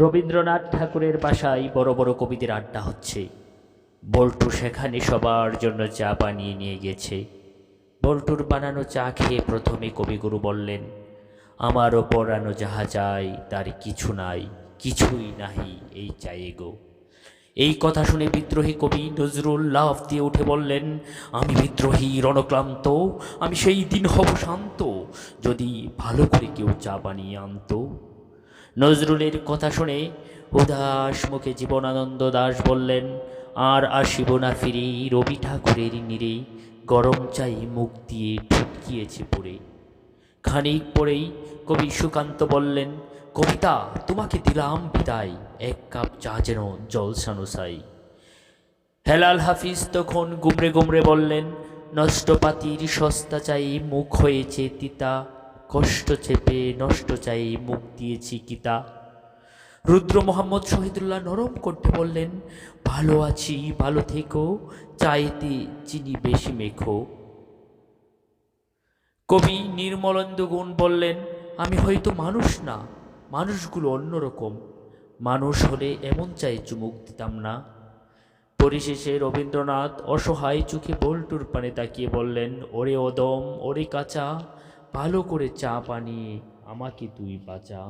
রবীন্দ্রনাথ ঠাকুরের বাসায় বড় বড় কবিদের আড্ডা হচ্ছে। বল্টু সেখানে সবার জন্য চা বানিয়ে নিয়ে গেছে। বল্টুর বানানো চা খেয়ে প্রথমে কবিগুরু বললেন, আমারও পড়ানো যাহা চাই, তার কিছু নাই, কিছুই নাহি এই চায়ে গো। এই কথা শুনে বিদ্রোহী কবি নজরুল লাফ দিয়ে উঠে বললেন, আমি বিদ্রোহী, রণক্লান্ত, আমি সেই দিন হব শান্ত। যদি ভালো করে কেউ চা বানিয়ে আনতো নজরুলের কথা শুনে উদাস মুখে জীবনানন্দ দাস বললেন, আর আসিব না ফিরে রবি ঠাকুরের নিরে গরম চাই মুখ দিয়ে ঢুকিয়েছে পড়ে। খানিক পরেই কবি সুকান্ত বললেন, কবিতা, তোমাকে দিলাম বিদায়, এক কাপ চা যেন জলসানো সাই হেলাল হাফিজ তখন গুমরে গুমরে বললেন, নষ্টপাতির সস্তা চাই মুখ হয়েছে তিতা কষ্ট চেপে নষ্ট চাই মুখ দিয়েছি কিতা রুদ্র মোহাম্মদ শহীদুল্লাহ নরম করতে বললেন, ভালো আছি, ভালো থেকো, চাইতে চিনি বেশি মেখো। কবি নির্মলেন্দু গুণ বললেন, আমি হয়তো মানুষ না, মানুষগুলো অন্যরকম মানুষ হলে এমন চাই চুমুক দিতাম না। পরিশেষে রবীন্দ্রনাথ অসহায় চোখে বল্টুর পানে তাকিয়ে বললেন, ওরে ওদম ওরে কাঁচা ভালো করে চা বানিয়ে আমাকে তুই বাঁচা।